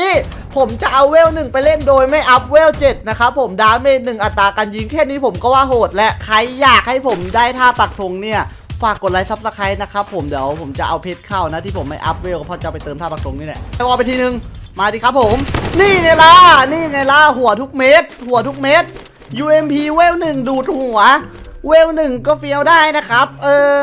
นี่ผมจะเอาเวลหนึ่งไปเล่นโดยไม่อัพเวลเจ็ดนะครับผมดาเมจหนึ่งอัตราการยิงแค่นี้ผมก็ว่าโหดและใครอยากให้ผมได้ท่าปักธงเนี่ยฝากกดไลค์ซับสไครต์นะครับผมเดี๋ยวผมจะเอาเพชรเข้านะที่ผมไม่อัพเวลเพราะจะไปเติมท่าปักธงนี่แหละไปวอไปทีนึงมาดิครับผม นี่ไงล่ะ นี่ไงล่ะ หัวทุกเม็ด หัวทุกเม็ด UMP เวลหนึ่งดูดหัว เวลหนึ่งก็เฟี้ยวได้นะครับ เออ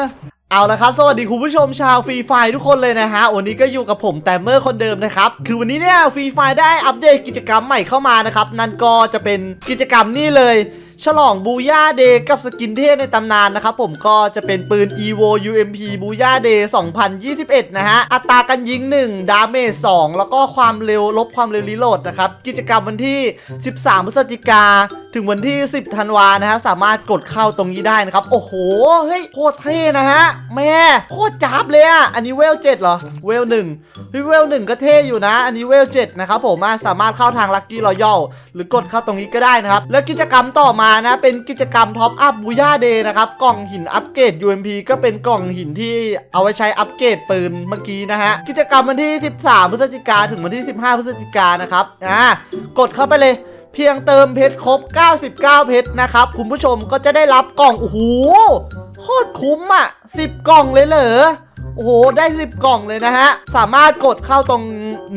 เอาละครับ สวัสดีคุณผู้ชมชาวฟรีไฟทุกคนเลยนะฮะ วันนี้ก็อยู่กับผมแต่เมอร์คนเดิมนะครับ คือวันนี้เนี่ยฟรีไฟได้อัปเดตกิจกรรมใหม่เข้ามานะครับ นั่นก็จะเป็นกิจกรรมนี่เลย ฉลองบูย่าเดย์กับสกินเทพในตำนานนะครับผมก็จะเป็นปืน EVO UMP บูย่าเดย์2021 นะฮะ อัตราการยิง 1 ดาเมจ 2 แล้วก็ความเร็วลบความเร็วรีโหลดนะครับ กิจกรรมวันที่ 13 พฤศจิกาถึงวันที่ 10 ธันวานะฮะ สามารถกดเข้าตรงนี้ได้นะครับ โอ้โห เฮ้ย โคตรเท่นะฮะ แม่ โคตรจับเลยอะอันนี้เวล7เหรอ เวล1เฮ้ยเวล1ก็เท่อยู่นะ อันนี้เวล7นะครับผมสามารถเข้าทางลัคกี้รอยัลหรือกดเข้าตรงนี้ก็ได้นะครับ แล้วกิจกรรมต่อมานะ เป็นกิจกรรมท็อปอัพบูย่าเดย์นะครับ กล่องหินอัปเกรด UMP ก็เป็นกล่องหินที่เอาไว้ใช้อัปเกรดปืนเมื่อกี้นะฮะ กิจกรรมวันที่ 13 พฤศจิกาถึงวันที่ 15 พฤศจิกานะครับ อ่ากดเข้าไปเลยเพียงเติมเพชรครบ 99 เพชรนะครับ คุณผู้ชมก็จะได้รับกล่อง โอ้โห โคตรคุ้มอะ 10 กล่องเลยเหรอ โอ้โห ได้ 10 กล่องเลยนะฮะ สามารถกดเข้าตรง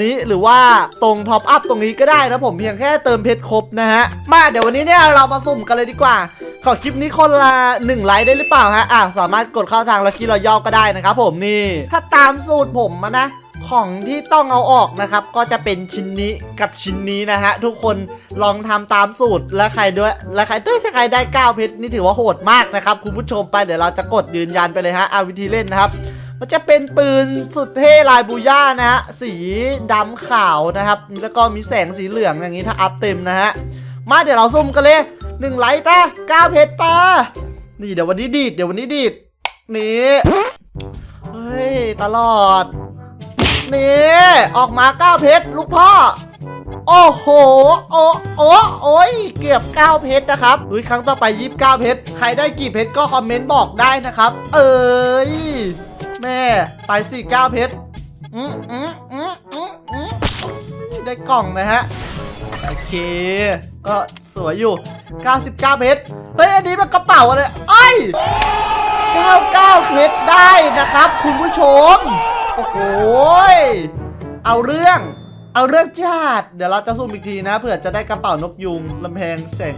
นี้หรือว่าตรงท็อปอัพตรงนี้ก็ได้นะผมเพียงแค่เติมเพชรครบนะฮะ มาเดี๋ยววันนี้เนี่ยเรามาสุ่มกันเลยดีกว่า ขอคลิปนี้คนละ1ไลค์ได้หรือเปล่าฮะ อะสามารถกดเข้าทางลัคกี้รอย่อก็ได้นะครับผมนี่ ถ้าตามสูตรผมนะของที่ต้องเอาออกนะครับ ก็จะเป็นชิ้นนี้กับชิ้นนี้นะฮะ ทุกคนลองทำตามสูตรและใครด้วย และใครด้วยถ้าใครได้9เพชรนี่ถือว่าโหดมากนะครับ คุณผู้ชมไปเดี๋ยวเราจะกดยืนยันไปเลยฮะเอาวิธีเล่นนะครับ มันจะเป็นปืนสุดเท่ลายบูย่านะฮะ สีดำขาวนะครับ แล้วก็มีแสงสีเหลืองอย่างนี้ถ้าอัพเต็มนะฮะ มาเดี๋ยวเราซุ่มกันเลยหนึ่งไลค์ป่ะเก้าเพชรป่ะนี่เดี๋ยววันนี้ดีดเดี๋ยววันนี้ดีดนี่เฮ้ยตลอดนี่ออกมาเก้าเพชรลูกพ่อโอ้โห โอ้โอ้โอ้ย เกือบ 9 เพชรนะครับอุ้ยครั้งต่อไป 29 เพชร ใครได้กี่เพชรก็คอมเมนต์บอกได้นะครับ เอ้ย แม่ไปสี่เก้าเพชรอืมอืมอืมอืมอืมได้กล่องนะฮะ โอเค ก็สวยอยู่ 99 เพชร เฮ้ย อันนี้มันกระเป๋าอะไรไอ้ย99 เพชรได้นะครับ คุณผู้ชม โอ้โหยเอาเรื่อง เอาเรื่องจัดเดี๋ยวเราจะซูมอีกทีนะเผื่อจะได้กระเป๋านกยุงลำแพงแสง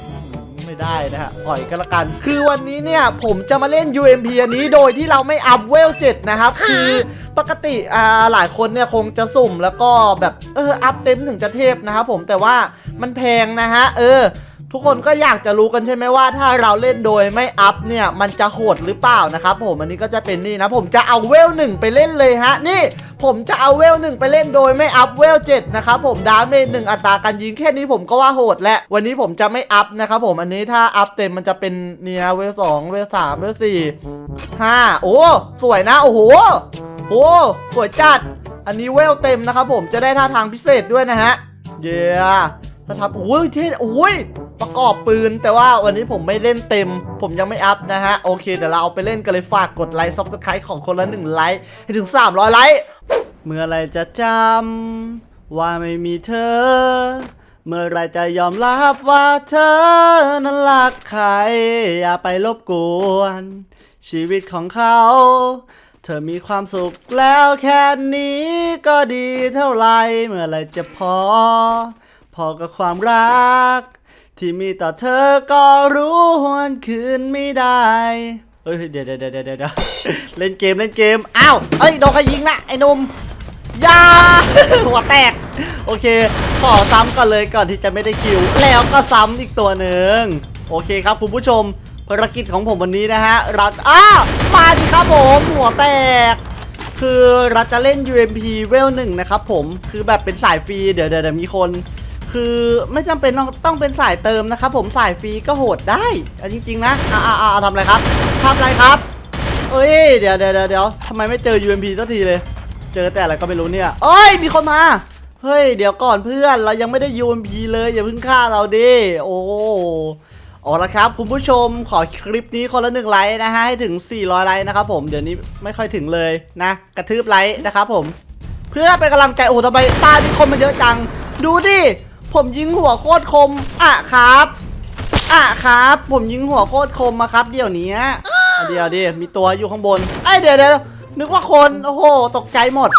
ไม่ได้นะฮะปล่อยกันละกัน คือวันนี้เนี่ยผมจะมาเล่น UMP อันนี้โดยที่เราไม่อัพเวล7นะครับ คือปกติอ่าหลายคนเนี่ยคงจะสุ่มแล้วก็แบบเอออัพเต็มถึงจะเทพนะครับผมแต่ว่ามันแพงนะฮะเออ ทุกคนก็อยากจะรู้กันใช่ไหมว่า ถ้าเราเล่นโดยไม่อัพเนี่ย มันจะโหดหรือเปล่านะครับผมอันนี้ก็จะเป็นนี่นะ ผมจะเอาเวลหนึ่งไปเล่นเลยฮะนี่ผมจะเอาเวลหนึ่งไปเล่นโดยไม่อัพเวลเจ็ดนะครับผมดาเมจหนึ่งอัตราการยิงแค่นี้ผมก็ว่าโหดแล้ววันนี้ผมจะไม่อัพนะครับผมอันนี้ถ้าอัพเต็มมันจะเป็นเนี่ยเวลสองเวลสามเวลสี่ห้าโอ้สวยนะ โอ้โหโอ้สวยจัด อันนี้เวลเต็มนะครับผมจะได้ท่าทางพิเศษด้วยนะฮะเย้ถ้าทับโอ้ยเท่โอ้ย ประกอบปืน แต่ว่าวันนี้ผมไม่เล่นเต็ม ผมยังไม่อัพนะฮะ โอเค เดี๋ยวเราเอาไปเล่นกันเลยฝากกดไลค์ซับสไครต์ของคนละหนึ่งไลค์ให้ถึง 300 ไลค์ เมื่อไรจะจำว่าไม่มีเธอ เมื่อไรจะยอมรับว่าเธอนั้นรักใคร อย่าไปรบกวน ชีวิตของเขา เธอมีความสุขแล้วแค่นี้ก็ดีเท่าไร เมื่อไรจะพอ พอกับความรัก ที่มีต่อเธอก็รู้หวนคืนไม่ได้เฮ้ยเดี๋ยวเดี๋ยวเดี๋ยวเดี๋ยวเดี๋ยวเล่นเกมเล่นเกม อ้าวเอ้ยโดนใครยิงนะไอ้นุ่มยาหัวแตก โอเค ขอซ้ำก่อนเลยก่อนที่จะไม่ได้คิว แล้วก็ซ้ำอีกตัวหนึ่งโอเคครับคุณผู้ชมภารกิจของผมวันนี้นะฮะเราจะอ้ามาดิครับผมหัวแตก คือเราจะเล่น UMP เวลหนึ่งนะครับผมคือแบบเป็นสายฟรีเดี๋ยวเดี๋ยวเดี๋ยวมีคน คือไม่จำเป็นต้องต้องเป็นสายเติมนะครับผมสายฟรีก็โหดได้อจริงๆนะอ่าอ่าอ่าทำอะไรครับทำอะไรครับ เอ้ยเดี๋ยวเดี๋ยวเดี๋ยวทำไมไม่เจอ UMP สักทีเลย เจอแต่อะไรก็ไม่รู้เนี่ยเอ้ยมีคนมาเฮ้ยเดี๋ยวก่อนเพื่อนเรายังไม่ได้ UMP เลยอย่าเพิ่งฆ่าเราดิโอ้เอาละครับคุณผู้ชมขอคลิปนี้คนละหนึ่งไลค์นะฮะให้ถึง 400 ไลค์นะครับผมเดี๋ยวนี้ไม่ค่อยถึงเลยนะ กระทืบไลค์นะครับผม เพื่อเป็นกำลังใจโอ้ทำไมตาที่คมมันเยอะจัง ดูดิ ผมยิงหัวโคตรคม อะครับ อะครับ ผมยิงหัวโคตรคมมาครับ เดี๋ยวนี้อะเดี๋ยวดิมีตัวอยู่ข้างบนไอยเดี๋ยวเดี๋ยวนึกว่าคน โอ้โห ตกใจหมด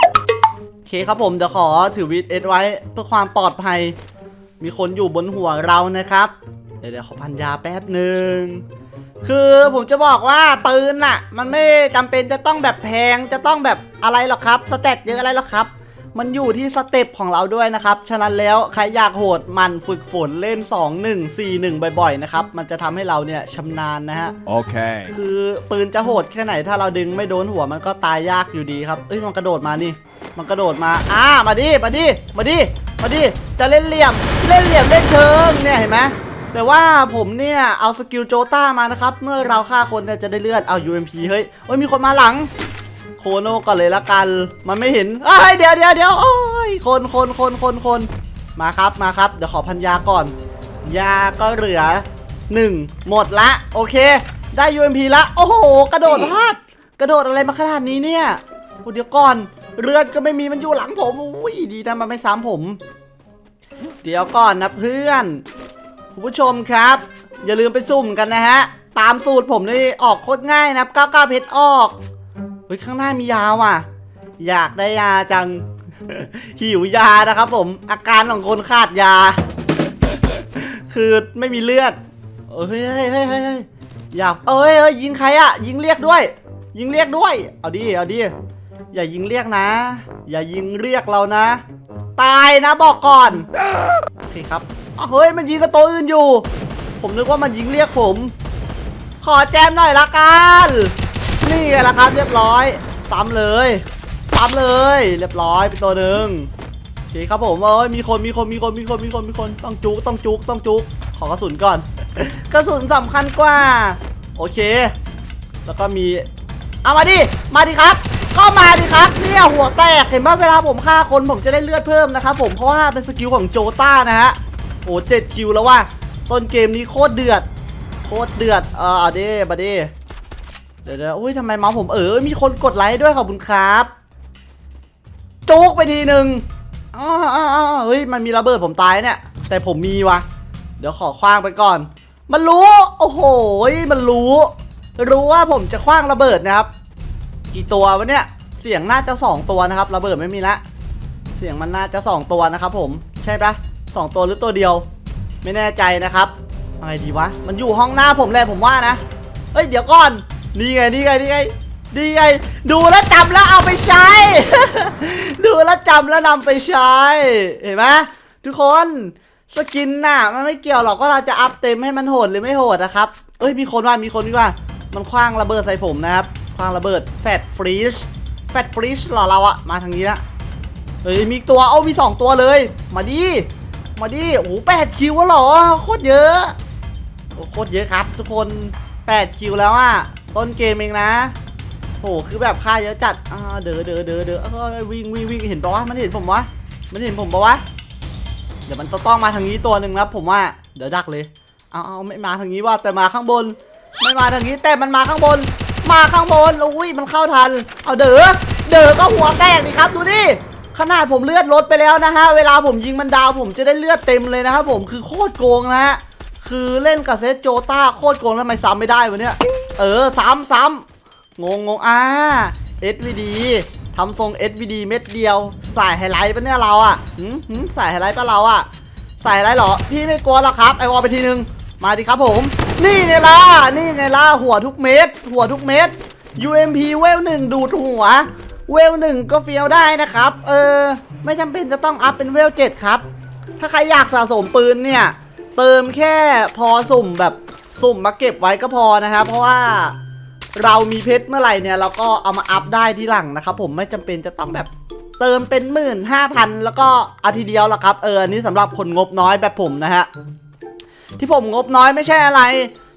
โอเคครับผม เดี๋ยวขอถือวีดเอสไว้เพื่อความปลอดภัย มีคนอยู่บนหัวเรานะครับ เดี๋ยวเดี๋ยวขอพันยาแป๊บหนึ่งคือผมจะบอกว่าปืนน่ะมันไม่จำเป็นจะต้องแบบแพงจะต้องแบบอะไรหรอกครับ สเตตเยอะอะไรหรอกครับ มันอยู่ที่สเต็ปของเราด้วยนะครับ ฉะนั้นแล้วใครอยากโหดมันฝึกฝนเล่น 2 1 4 1 บ่อยๆนะครับ มันจะทำให้เราเนี่ยชำนาญนะฮะ Okay. คือปืนจะโหดแค่ไหนถ้าเราดึงไม่โดนหัวมันก็ตายยากอยู่ดีครับ เอ้ยมันกระโดดมานี่ มันกระโดดมา อ่า มาดิ มาดิ มาดิ มาดิ จะเล่นเหลี่ยม เล่นเหลี่ยมเล่นเชิงเนี่ยเห็นไหมแต่ว่าผมเนี่ย เอาสกิลโจต้ามานะครับ เมื่อเราฆ่าคนเนี่ยจะได้เลือด เอา UMP เฮ้ย เฮ้ยมีคนมาหลัง โคโน่ก่อนเลยละกัน มันไม่เห็นเอ้ยเดี๋ยวเดี๋ยวเดี๋ยวโอ้ยคนคนคนคนคนมาครับมาครับ เดี๋ยวขอพันยาก่อน ยาก็เหลือหนึ่งหมดละ โอเค ได้ UMP ละ โอ้โห กระโดดพลาดกระโดดอะไรมาขนาดนี้เนี่ยโอ้เดี๋ยวก่อนเลือดก็ไม่มีมันอยู่หลังผมอุ้ยดีนะมันไม่ซ้ำผม เดี๋ยวก่อนนะเพื่อนคุณผู้ชมครับ อย่าลืมไปซุ่มกันนะฮะ ตามสูตรผมนี่ออกโคตรง่ายนะ99เพชรออก ฮ้ยข้างหน้ามียาว่ะ อยากได้ยาจัง หิวยานะครับผม อาการของคนขาดยา คือไม่มีเลือดเฮ้ยเฮ้ยเฮ้ยเฮ้ยอยากเอ้ยเอ้ยยิงใครอะยิงเรียกด้วย ยิงเรียกด้วย เอาดิ เอาดิ อย่ายิงเรียกนะ อย่ายิงเรียกเรานะ ตายนะบอกก่อนโอเคครับอ้าวเฮ้ยมันยิงกับตัวอื่นอยู่ ผมนึกว่ามันยิงเรียกผม ขอแจมหน่อยละกัน นี่ไงละครับเรียบร้อย ซ้ำเลยซ้ำเลย เรียบร้อยไปตัวหนึ่งโอเคครับผมเอ้ยมีคนมีคนมีคนมีคนมีคนมีคนต้องจุกต้องจุกต้องจุกขอกระสุนก่อน กระสุนสำคัญกว่า โอเค แล้วก็มีเอามาดิมาดิครับ ก็มาดิครับเนี่ยหัวแตกเห็นไหมเวลาผมฆ่าคนผมจะได้เลือดเพิ่มนะครับผมเพราะว่าเป็นสกิลของโจต้านะฮะโอ้เจ็ดคิวแล้วว่าต้นเกมนี้โคตรเดือด โคตรเดือดเออเอาดิมาดิ เดี๋ยวเดี๋ยวอุ้ยทำไมเมาส์ผมเออมีคนกดไลค์ด้วยขอบคุณครับจุกไปทีหนึ่งอ๋ออ๋ออ๋อเฮ้ยมันมีระเบิดผมตายเนี่ย แต่ผมมีวะเดี๋ยวขอคว้างไปก่อน มันรู้ โอ้โหมันรู้ รู้ว่าผมจะคว้างระเบิดนะครับ กี่ตัววะเนี่ย เสียงน่าจะสองตัวนะครับ ระเบิดไม่มีละเสียงมันน่าจะสองตัวนะครับ ผมใช่ปะสองตัวหรือตัวเดียว ไม่แน่ใจนะครับอะไรดีวะ มันอยู่ห้องหน้าผมแหละผมว่านะเอ้ยเดี๋ยวก่อน นี่ไงนี่ไงนี่ไงนี่ไงดูแลวจำแล้วเอาไปใช้ ดูแลวจำแล้วนำไปใช้ เห็นไหมทุกคนสกินน่ะมันไม่เกี่ยวหรอกว่าเราจะอัพเต็มให้มันโหดหรือไม่โหดนะครับ เอ้ยมีคนว่ามีคนว่ามันคว้างระเบิดใส่ผมนะครับคว้างระเบิดแฟตฟรีชแฟตฟรีชหรอเราอะมาทางนี้ละเฮ้ยมีตัวเอามีสองตัวเลย มาดิมาดิโอ้โหแปดคิววะหรอโคตรเยอะโอ้โคตรเยอะครับ ทุกคน 8 คิวแล้วอะ ต้นเกมเองนะโหคือแบบค่าเยอะจัดอ่าเดอเดอเดอเดอเออวิ่งวิ่งวิ่งเห็นปะวะมันเห็นผมวะมันเห็นผมปะวะเดี๋ยวมันต้องต้องมาทางนี้ตัวหนึ่งนะผมว่าเดี๋ยวดักเลยเอาเอาไม่มาทางนี้ว่าแต่มาข้างบน ไม่มาทางนี้แต่มันมาข้างบน มาข้างบนอุ้ยมันเข้าทัน เอาเดอเดอก็หัวแตกดิครับดูดิขนาดผมเลือดลดไปแล้วนะฮะเวลาผมยิงมันดาวผมจะได้เลือดเต็มเลยนะครับผมคือโคตรโกงนะฮะ คือเล่นกับเซตโจต้าโคตรโกงแล้วทำไมซ้ำไม่ได้วะเนี่ย เออซ้ำซ้ำงงงงอ่า SVD ทำทรง SVD เม็ดเดียวใส่ไฮไลท์ปะเนี่ยเราอะหืมหืมใส่ไฮไลท์ปะเราอะใส่ไฮไลท์เหรอ พี่ไม่กลัวหรอกครับไอวอลไปทีนึง มาดิครับผม นี่ไงล่ะ นี่ไงล่ะ หัวทุกเม็ด หัวทุกเม็ด UMP เวลหนึ่งดูดหัว เวลหนึ่งก็เฟี้ยวได้นะครับ เออ ไม่จำเป็นจะต้องอัพเป็นเวลเจ็ดครับ ถ้าใครอยากสะสมปืนเนี่ย เติมแค่พอสุ่มแบบสุ่มมาเก็บไว้ก็พอนะครับ เพราะว่าเรามีเพชรเมื่อไหร่เนี่ยเราก็เอามาอัพได้ที่หลังนะครับผมไม่จำเป็นจะต้องแบบเติมเป็นหมื่นห้าพันแล้วก็อาทีเดียวละครับเอออันนี้สำหรับคนงบน้อยแบบผมนะฮะที่ผมงบน้อยไม่ใช่อะไร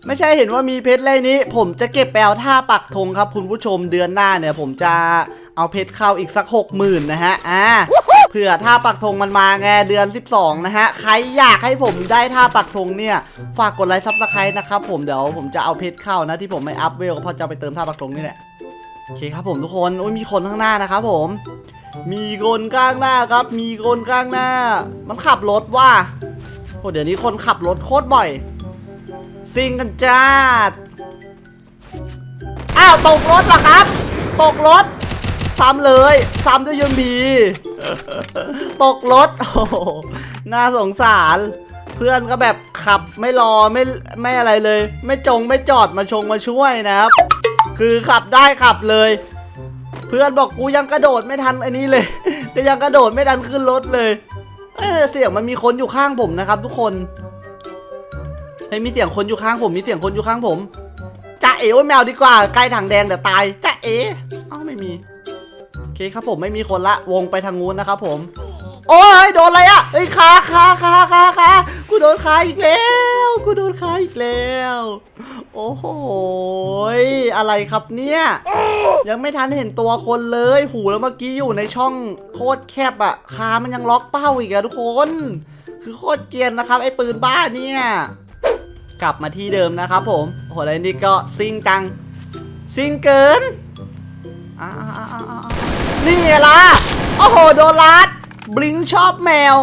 ไม่ใช่เห็นว่ามีเพชรเลนี้ ผมจะเก็บไปเอาท่าปักธงครับ คุณผู้ชมเดือนหน้าเนี่ย ผมจะเอาเพชรเข้าอีกสักหกหมื่นนะฮะอ่า เผื่อท่าปักธงมันมาไงเดือน 12 นะฮะ ใครอยากให้ผมได้ท่าปักธงเนี่ย ฝากกดไลค์ซับสไครต์นะครับผมเดี๋ยวผมจะเอาเพชรเข้านะที่ผมไม่อัพเวลเพราะจะไปเติมท่าปักธงนี่แหละโอเคครับผมทุกคนโอ้ยมีคนข้างหน้านะครับผม มีคนข้างหน้าครับ มีคนข้างหน้า มันขับรถว่ะโอ้เดี๋ยวนี้คนขับรถโคตรบ่อยซิงกันจ้าอ้าวตกรถเหรอครับ ตกรถซ้ำเลยซ้ำด้วยยนต์บี ตกรถ โอ้โหน่าสงสาร เพื่อนก็แบบขับไม่รอไม่ไม่อะไรเลย ไม่จงไม่จอดมาชงมาช่วยนะครับ คือขับได้ขับเลย เพื่อนบอกกูยังกระโดดไม่ทันอันนี้เลยจะยังกระโดดไม่ทันขึ้นรถเลยเอ้เสียงมันมีคนอยู่ข้างผมนะครับ ทุกคนเฮ้ยมีเสียงคนอยู่ข้างผม มีเสียงคนอยู่ข้างผมจ้าเอ๋อแมวดีกว่าใกล้ถังแดงเดี๋ยวตายจ้าเอ๋เอ้าไม่มี เคครับผมไม่มีคนละวงไปทางนู้นนะครับผม โอ้ยโดนอะไรอะเฮ้ยขาขาขาขาขากูโดนขาอีกแล้วกูโดนขาอีกแล้ว โอ้โหอะไรครับเนี่ย ยังไม่ทันเห็นตัวคนเลยหูแล้วเมื่อกี้อยู่ในช่องโคตรแคบอะขามันยังล็อกเป้าอีกอะทุกคน คือโคตรเกรียนนะครับ ไอ้ปืนบ้าเนี่ยกลับมาที่เดิมนะครับผมโหแล้วนี่ก็ซิงจังซิงเกินอ่า นี่ไงล่ะโอ้โหโดนลัดบลิงชอบแมว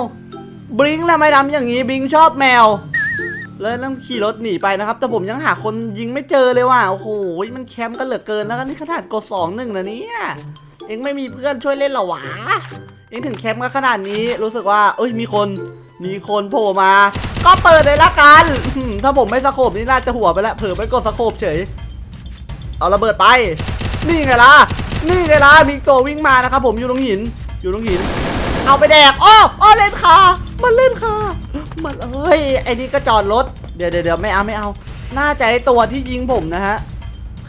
บลิงทำไมทำอย่างนี้บลิงชอบแมวเลยต้องขี่รถหนีไปนะครับ แต่ผมยังหาคนยิงไม่เจอเลยว่ะโอ้โหมันแคมป์กันเหลือเกินแล้วกันนี่ขนาดกดสองหนึ่งนะเนี่ยเอ็งไม่มีเพื่อนช่วยเล่นหรอวะเอ็งถึงแคมป์กันขนาดนี้รู้สึกว่าเอ้ยมีคนมีคนโผล่มา ก็เปิดเลยละกันถ้าผมไม่สโคบนี่น่าจะหัวไปแล้วเผลอไปกดสโคบเฉย เอาระเบิดไป นี่ไงล่ะ นี่ไงล่ะมีตัววิ่งมานะครับผมอยู่ตรงหิน อยู่ตรงหิน เอาไปแดกอ้ออ้อเล่นคามันเล่นคามันเอ้ยไอ้นี่ก็จอดรถ เดี๋ยวเดี๋ยวไม่เอาไม่เอา น่าจะไอ้ตัวที่ยิงผมนะฮะ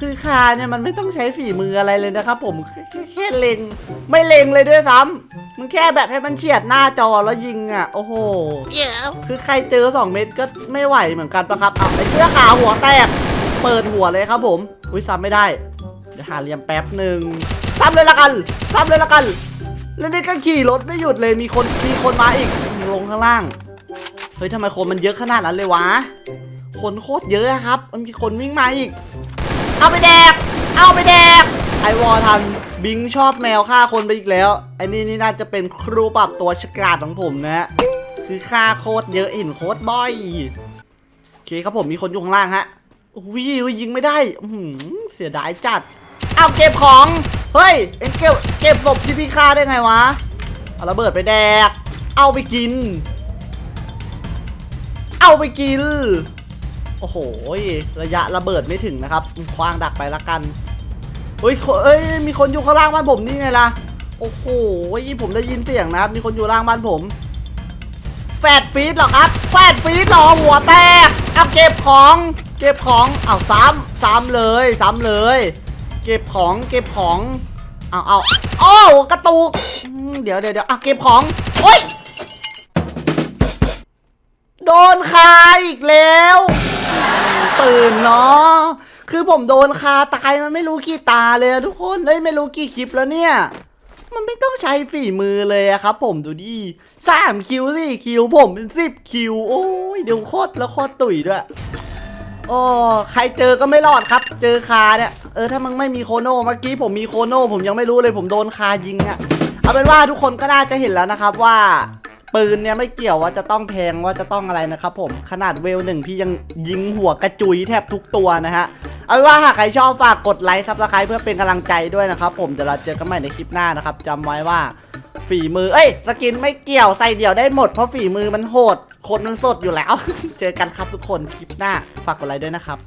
คือคาเนี่ยมันไม่ต้องใช้ฝีมืออะไรเลยนะครับผมแค่แค่เล็ง ไม่เล็งเลยด้วยซ้ำมันแค่แบบให้มันเฉียดหน้าจอแล้วยิงอะ โอ้โห คือใครเจอ2เม็ดก็ไม่ไหวเหมือนกันปะครับเอาไอ้เสื้อขาวหัวแตก เปิดหัวเลยครับผม อุ้ยซ้ำไม่ได้ เดี๋ยวหาเหลี่ยมแป๊บหนึ่งซ้ำเลยละกันซ้ำเลยละกัน แล้วนี่ก็ขี่รถไม่หยุดเลยมีคนมีคนมาอีกลงข้างล่าง เฮ้ยทำไมคนมันเยอะขนาดนั้นเลยวะ คนโคตรเยอะครับ มันมีคนวิ่งมาอีก เอาไปแดก เอาไปแดก ไอวอทันบิงชอบแมวฆ่าคนไปอีกแล้วไอ้นี่นี่น่าจะเป็นครูปรับตัวฉกาจของผมนะฮะคือฆ่าโคตรเยอะเห็นโคตรบ่อยโอเคครับผมมีคนอยู่ข้างล่างฮะวิ่วยิงไม่ได้อืเสียดายจัด เอาเก็บของ เฮ้ยเอ็งเก็บเก็บศพที่พี่ฆ่าได้ไงวะ เอาระเบิดไปแดก เอาไปกิน เอาไปกิน โอ้โห ระยะระเบิดไม่ถึงนะครับ คว้างดักไปละกันเฮ้ยเอ้ย มีคนอยู่ข้างล่างบ้านผมนี่ไงล่ะ โอ้โหผมได้ยินเสียงนะครับ มีคนอยู่ล่างบ้านผม แฟดฟีดหรอครับ แฟดฟีดหรอหัวแตก เอาเก็บของ เก็บของ เอาซ้ำซ้ำเลย ซ้ำเลย เก็บของเก็บของเอาเอาโอ้กระตุกเดี๋ยวเดี๋ยวเดี๋ยวเอาเก็บของโอ้ยโดนคาอีกแล้ว ตื่นเนาะคือผมโดนคาตายมันไม่รู้กี่ตาเลยทุกคนเอ้ยไม่รู้กี่คลิปแล้วเนี่ย มันไม่ต้องใช้ฝีมือเลยอะครับ ผมดูดิสามคิวสี่คิวผมเป็นสิบคิวโอ้ยเดี๋ยวโคตรแล้วโคตรตุ๋ยด้วยโอ้ใครเจอก็ไม่รอดครับ เจอคาเนี่ย เออถ้ามึงไม่มีโคโน่เมื่อกี้ผมมีโคโน่ผมยังไม่รู้เลยผมโดนคายิงอะเอาเป็นว่าทุกคนก็น่าจะเห็นแล้วนะครับว่าปืนเนี่ยไม่เกี่ยวว่าจะต้องแพงว่าจะต้องอะไรนะครับผมขนาดเวลหนึ่งพี่ยังยิงหัวกระจุยแทบทุกตัวนะฮะเอาเป็นว่าหากใครชอบฝากกดไลค์ซับสไครต์เพื่อเป็นกำลังใจด้วยนะครับผมเดี๋ยวเราเจอกันใหม่ในคลิปหน้านะครับจำไว้ว่าฝีมือเอ้ยสกินไม่เกี่ยวใส่เดี่ยวได้หมดเพราะฝีมือมันโหดคนมันสดอยู่แล้ว เจอกันครับทุกคนคลิปหน้าฝากกดไลค์ด้วยนะครับ